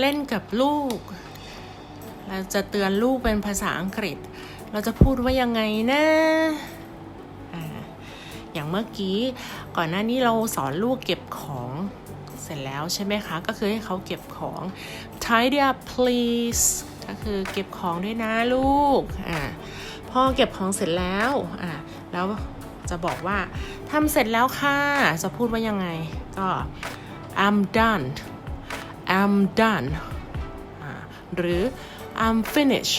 เล่นกับลูก เราจะเตือนลูกเป็นภาษาอังกฤษ เราจะพูดว่ายังไงนะอย่างเมื่อกี้ก่อนหน้านี้เราสอนลูกเก็บของเสร็จแล้วใช่ไหมคะ ก็คือให้เขาเก็บของ tidy up please ก็คือเก็บของด้วยนะลูกอ่าพอเก็บของเสร็จแล้วอ่าแล้วจะบอกว่าทำเสร็จแล้วค่ะ จะพูดว่ายังไงก็ I'm done I'm done หรือ I'm finished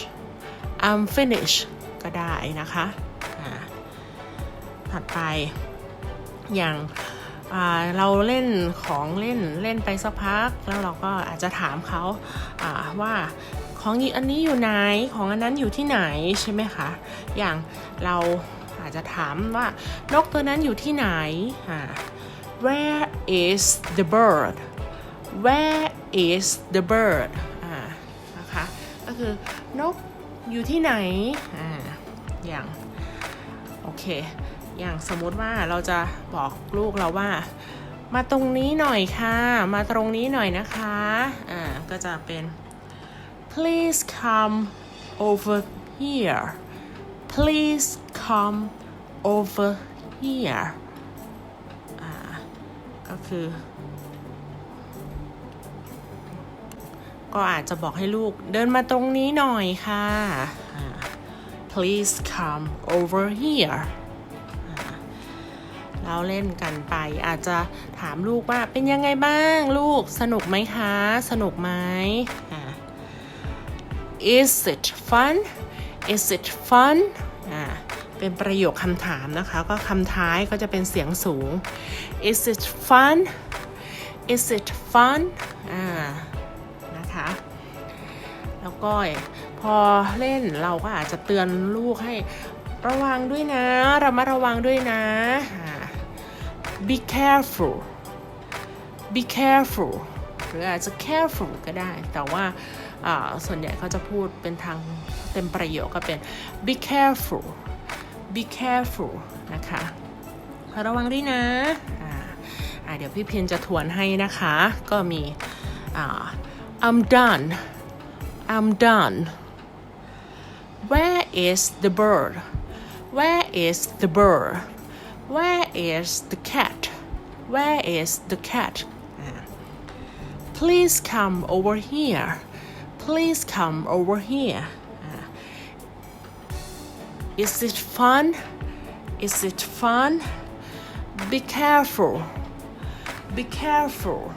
I'm finished ก็ได้นะคะถัดไปอย่างเราเล่นของเล่นเล่นไปสักพัก แล้วเราก็อาจจะถามเขาาว่าของอันนี้อยู่ไหนของอันนั้นอยู่ที่ไหนใช่ไหมคะ อย่างเราอาจจะถามว่านกตัวนั้นอยู่ที่ไหน Where is the bird Where is the bird อ่านะคะก็คือนกอยู่ที่ไหนอ่าอย่างโอเค อย่างสมมติว่าเราจะบอกลูกเราว่า มาตรงนี้หน่อยค่ะ มาตรงนี้หน่อยนะคะอ่าก็จะเป็น please come over here please come over here อ่าก็คือ ก็อาจจะบอกให้ลูกเดินมาตรงนี้หน่อยค่ะ please come over here เราเล่นกันไป อาจจะถามลูกว่าเป็นยังไงบ้างลูกสนุกไหมคะ สนุกไหม is it fun is it fun เป็นประโยคคำถามนะคะ ก็คำท้ายก็จะเป็นเสียงสูง is it fun is it fun อ่า นะคะ แล้วก็พอเล่นเราก็อาจจะเตือนลูกให้ระวังด้วยนะ ระมัดระวังด้วยนะ be careful be careful หรืออาจจะ careful ก็ได้ แต่ว่าส่วนใหญ่เขาจะพูดเป็นทางเต็มประโยคก็เป็น be careful be careful นะคะระวังด้วยนะอ่าอ่าเดี๋ยวพี่เพียนจะทวนให้นะคะ ก็มีอ่า I'm done. I'm done. Where is the bird? Where is the bird? Where is the cat? Where is the cat? Please come over here. Please come over here. Is it fun? Is it fun? Be careful. Be careful.